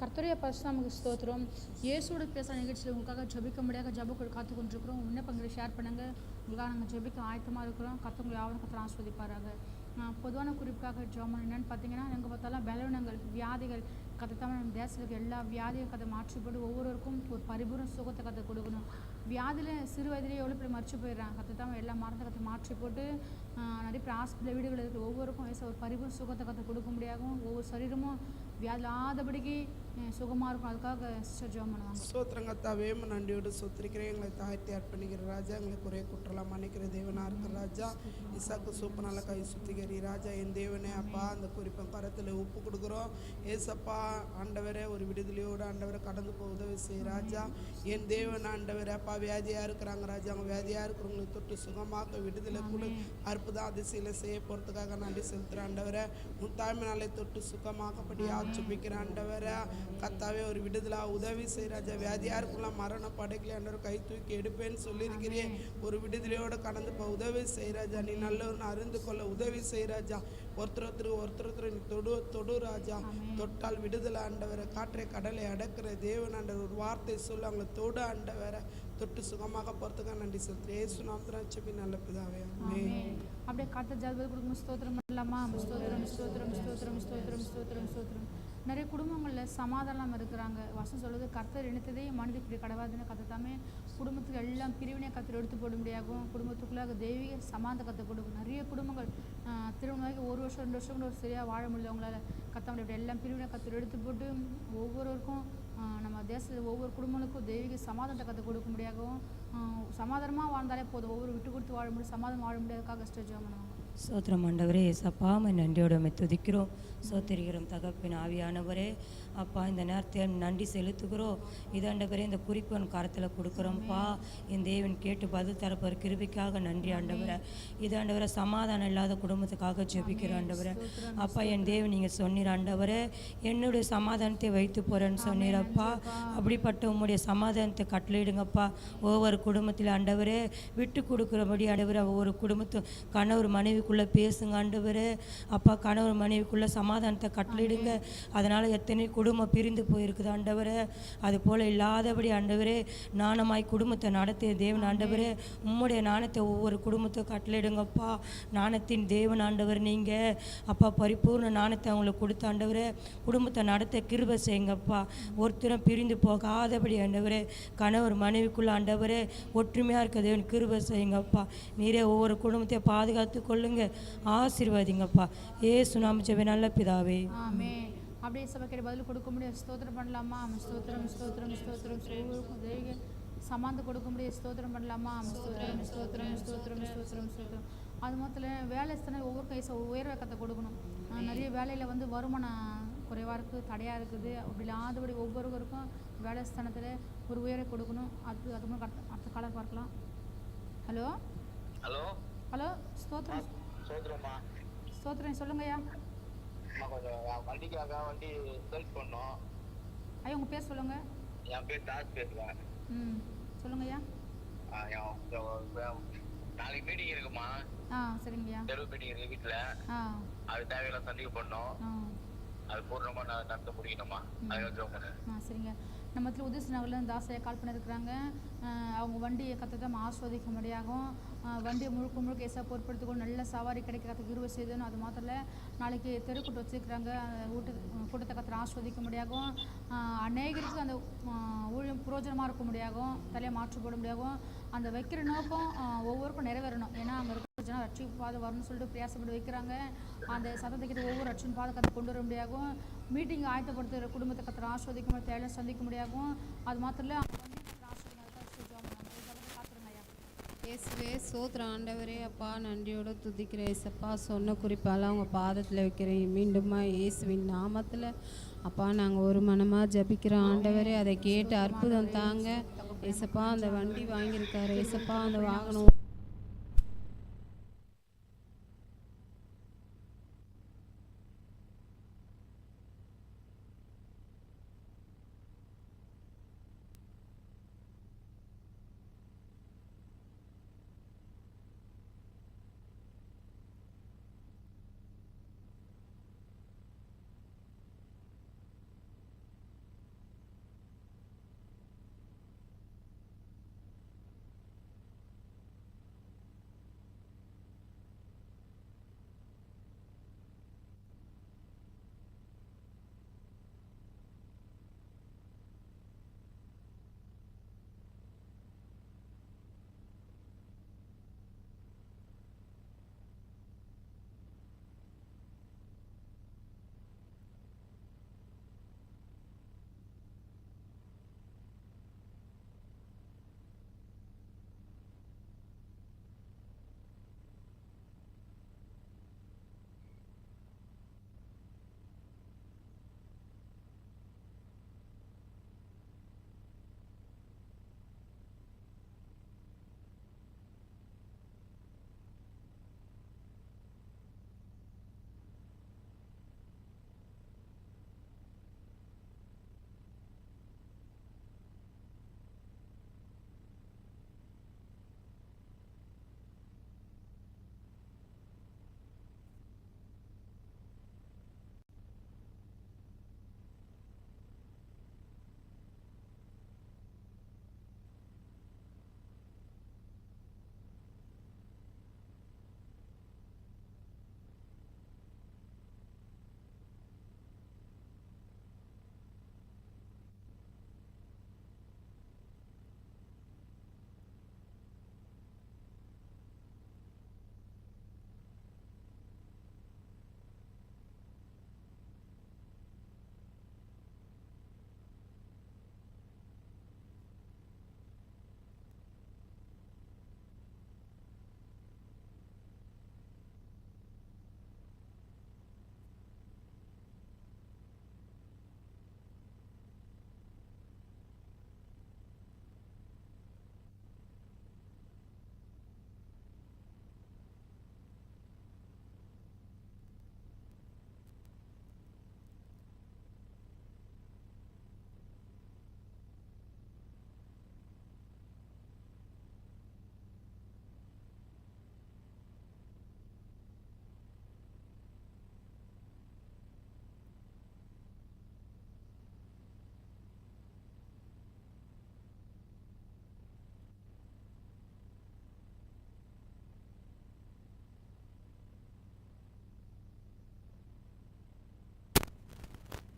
கர்த்தருடைய பரிசுத்தாமுக்கு ஸ்தோத்திரம். இயேசுவோட பேச நிகழ்ச்சியில் உங்களுக்காக ஜெபிக்க முடியாத ஜபக்குள் காத்து கொண்டிருக்கிறோம். விண்ணப்பங்களை ஷேர் பண்ணுங்க. உங்களுக்காக நாங்கள் ஜெபிக்க ஆயத்தமாக இருக்கிறோம். கத்தவங்களை யாவரும் கத்திர ஆஸ்வதிப்பாராங்க பொதுவான குறிப்புக்காக ஜோமன் என்னன்னு பார்த்தீங்கன்னா எங்கே பார்த்தாலும் பலவீனங்கள் வியாதிகள் கத்தத்தாம நம்ம தேசத்துக்கு எல்லா வியாதியும் கதை மாற்றிப்பட்டு ஒவ்வொருவருக்கும் ஒரு பரிபூர்ண சுகத்தை கதை கொடுக்கணும். வியாதியில் சிறு வயதிலேயே எவ்வளோ பேர் மறிச்சு போயிடுறாங்க. கத்தத்தாம எல்லா மரத்தை கதை மாற்றி போட்டு நிறைய பேர் ஹாஸ்பிட்டல் வீடுகள் இருக்கிற ஒவ்வொருக்கும் வயசு ஒரு பரிபூர்ண சுகத்தை கற்று கொடுக்க முடியாகும் ஒவ்வொரு சரீரமும் வியாதிலாதபடிக்கு சுகமாக இருக்கும். அதுக்காக சிஸ்டர் ஜோம் பண்ணுவாங்க. ஸ்தோத்திரம் கத்தாவே உம்மை நன்றியோடு சொத்திருக்கிறேன் எங்களை தாழ்த்தி அர்ப்பணிக்கிற ராஜா எங்களை குறைய குற்றலாம் மன்னிக்கிற தேவனா இருக்கிற ராஜா. இசாக்கு சூப்ப நல்ல கை சுத்திகரி ராஜா என் தேவனே அப்பா அந்த குறிப்பை கரத்தில் உப்பு கொடுக்குறோம். ஏசப்பா ஆண்டவரே ஒரு விடுதலையோடு ஆண்டவரை கடந்து போக உதவி செய் ராஜா. என் தேவன் ஆண்டவரே அப்பா வியாதியாக இருக்கிறாங்க ராஜா. அவங்க வியாதியாக இருக்கிறவங்களுக்கு தொட்டு சுகமாக்க விடுதலை கொடு. அற்புதம் அதிசயில செய்ய போகிறதுக்காக நன்றி செலுத்துகிறேன் ஆண்டவரை. உன் தாய்மனாலே தொட்டு சுகமாக்கப்படியா சுபிக்கிறேன் ஆண்டவரை. கத்தாவே ஒரு விடுதலா உதவி செய் ராஜா. வியாதியாக இருக்கலாம் மரண படைக்கல ஆண்டவர் கை தூக்கி எடுப்பேன்னு சொல்லியிருக்கிறேன் ஒரு விடுதலையோடு கடந்து போ உதவி செய் ராஜா. நீ நல்லவன் அறிந்து கொள்ள உதவி செய் ராஜா. ஒருத்தர் ஒருத்தர் ஒருத்தர் ஒருத்தர் நீ தொடு தொடு ராஜா. தொட்டால் விடுதலை ஆண்டவரை. காற்றை கடலை அடக்கிற தேவன் ஆண்டவர் ஒரு வார்த்தை சொல்லு அவங்களை தொடு ஆண்டவரை. தொட்டு சுகமாக போகிறதுக்காக நன்றி செலுத்துறேன். ஏசு நாமத்தில் செப்பி நல்ல பிதாவே. அப்படியே காத்த ஜாதபதி கொடுக்கணும் ஸ்தோத்திரம் பண்ணலாமா? ஸ்தோத்திரம் ஸ்தோத்திரம் ஸ்தோத்திரம் ஸ்தோத்திரம் ஸ்தோத்திரம் ஸ்தோத்திரம். நிறைய குடும்பங்களில் சமாதானம் இருக்கிறாங்க. வசம் சொல்லுது கர்த்தர் இணைத்ததே மனித இப்படி கடவாதுன்னு கத்தத்தாமே குடும்பத்துக்கு எல்லாம் பிரிவினை கத்தர் எடுத்து போட முடியாகும். குடும்பத்துக்குள்ளாக தெய்வீக சமாந்த கற்றுக் கொடுக்கும். நிறைய குடும்பங்கள் ஆஹ், ஒரு வருஷம் ரெண்டு வருஷம் கூட ஒரு சரியாக வாழ முடியல அவங்களால. கத்தாமல் இப்படி எல்லாம் பிரிவினை கத்தர் எடுத்து போட்டு ஒவ்வொருவருக்கும் நம்ம தேசத்தில் ஒவ்வொரு குடும்பங்களுக்கும் தெய்வீக சமாதானத்தை கற்றுக் கொடுக்க முடியாகவும் சமாதானமாக வாழ்ந்தாலே போதும். ஒவ்வொரு விட்டு கொடுத்து வாழ முடியும் சமாதானம் வாழ முடியாதுக்காக ஸ்டேஜ் பண்ணுவாங்க சோத்திரம் ஆண்டவரே ஏசப்பா உம்மை நன்றியோட உம்மை துதிக்கிறோம். சோத்திரிக்கிறோம் தகப்பின் ஆவியானவரே அப்பா இந்த நேரத்தில் நன்றி செலுத்துகிறோம். இதாண்டவரே இந்த குறிப்பு உன் கரத்தில் கொடுக்குறோம்ப்பா. என் தேவன் கேட்டு பதில் தரப்போகிற கிருபிக்காக நன்றி ஆண்டவரே. இதாண்டவரை சமாதானம் இல்லாத குடும்பத்துக்காக ஜெபிக்கிற ஆண்டவரே. அப்பா என் தேவன் நீங்கள் சொன்னீர் ஆண்டவரே. என்னுடைய சமாதானத்தை வைத்து போகிறேன்னு சொன்னீரப்பா. அப்படிப்பட்ட உம்முடைய சமாதானத்தை கட்டளையிடுங்கப்பா. ஒவ்வொரு குடும்பத்தில் ஆண்டவரே விட்டு கொடுக்குறபடி ஆண்டவரே ஒவ்வொரு குடும்பத்து கணவர் மனைவிக்குள்ளே பேசுங்க ஆண்டவரே. அப்பா கணவர் மனைவிக்குள்ளே சமாதானத்தை கட்டளிடுங்க. அதனால் எத்தனை குடும்பம் பிரிந்து போயிருக்குது ஆண்டவரே. அது போல் இல்லாதபடி ஆண்டவரே நாணமாய் குடும்பத்தை நடத்திய தேவன் ஆண்டவரே. உம்முடைய நாணத்தை ஒவ்வொரு குடும்பத்தை கட்டளிடுங்கப்பா. நாணத்தின் தேவன் ஆண்டவர் நீங்கள் அப்பா பரிபூர்ண நாணத்தை அவங்களுக்கு கொடுத்த ஆண்டவரே குடும்பத்தை நடத்த கிருபை செய்யுங்கப்பா. ஒருத்தரும் பிரிந்து போகாதபடி ஆண்டவரே. கணவர் மனைவிக்குள்ளே ஆண்டவரே ஒற்றுமையாக இருக்க தேவன் கிருபை செய்யுங்கப்பா. நீரே ஒவ்வொரு குடும்பத்தையும் பாதுகாத்து கொள்ளுங்க. ஆசீர்வாதிங்கப்பா. ஏசு நாம ஜெப நல்ல பிதாவே. ஆமே அப்படியே சபைக்கு பதில் கொடுக்க முடியும் ஸ்தோத்திரம் பண்ணலாமா? ஸ்தோத்திரம் ஸ்தோத்திரம் ஸ்தோத்திரம். சமாந்து கொடுக்க முடியும் ஸ்தோத்திரம் பண்ணலாமா? ஸ்தோத்திரம் ஸ்தோத்திரம் ஸ்தோத்திரம் ஸ்தோத்திரம் ஸ்தோத்திரம். அது மொத்தத்தில் வேலை ஸ்தானம் ஒவ்வொரு கைச உயர்வை கற்று கொடுக்கணும். நிறைய வேலையில் வந்து வருமானம் குறைவாக இருக்குது தடையாக இருக்குது. அப்படி இல்லாதபடி ஒவ்வொருவருக்கும் வேலை ஸ்தானத்தில் ஒரு உயர்வை கொடுக்கணும். அது அது மாதிரி அடுத்த அடுத்த காலம் பார்க்கலாம். ஹலோ? ஹலோ? ஹலோ? ஸ்தோத்திரம் சோதரம்மா ஸ்தோத்திரம் சொல்லுங்கய்யா. அம்மா கொஞ்சம் வண்டிக்காக வண்டி செல்ஃப் பண்ணோம். ஐயா உங்கள் பேர் சொல்லுங்கள் என் பேர் தாஸ் பேசுகிறேன் ம் சொல்லுங்கய்யா. நாளைக்கு மீட்டிங் இருக்குமா? ஆ சரிங்கய்யா. தெருவு மீட்டிங் இருக்கு வீட்டில் ஆ. அது தேவையெல்லாம் சந்திக்க பண்ணோம். அது பூர்ணமாக நான் நடத்த முடியணுமா? அதுக்காக ஆ சரிங்க. நம்ம இடத்துல உதயசி நகர்லேருந்து தாசையா கால் பண்ணியிருக்கிறாங்க அவங்க வண்டியை கற்றுதான் ஆஸ்வதிக்க முடியாகும். ஆஹ் வண்டியை முழுக்க முழுக்க ஏசா பொருட்படுத்திக்கொண்டு நல்ல சவாரி கிடைக்கிறதுக்கு இருவை செய்தணும் அது மாத்திரம் இல்லை நாளைக்கு தெருக்கூட்டம் வச்சுருக்கிறாங்க. ஊட்ட கூட்டத்தை கற்று ஆஸ்வதிக்க முடியாகும் அநேகருக்கு அந்த ஊழியம் புரோஜனமாக இருக்க முடியாகும் தலையை மாற்றி போட முடியாகும் அந்த வைக்கிற நோக்கம் ஒவ்வொருக்கும் நிறைவேறணும். ஏன்னா அங்கே இருக்கிற ஜனம் ரட்சிப்பு பாதை வரணும்னு சொல்லிட்டு பிரயாசப்பட்டு வைக்கிறாங்க. அந்த சத்தத்தை ஒவ்வொரு ரட்சன் பாதை கொண்டு வர முடியாகும் மீட்டிங் ஆயத்தப்படுத்துகிற குடும்பத்தை கற்று ஆஸ்வதிக்க முடியும் தேவையை சந்திக்க முடியாகும் அது மாத்திரம் இல்லை அவங்க வந்து கர்த்தரை ஆஸ்வதிங்க அதுக்காக ஜெபம் பண்ணுவாங்க. அதுக்காக காத்திருங்க ஐயா இயேசுவே சோத்ர ஆண்டவரே அப்பா நன்றியோட துதிக்கிற ஏசப்பா சொன்ன குறிப்பால் அவங்க பாதத்தில் வைக்கிறேன். மீண்டுமா இயேசுவின் நாமத்தில். அப்பா நாங்கள் ஒரு மனமாக ஜபிக்கிற ஆண்டவரே அதை கேட்டு அற்புதம் தாங்க. ஏசப்பா அந்த வண்டி வாங்கியிருக்காரு. ஏசப்பா அந்த வாகனம்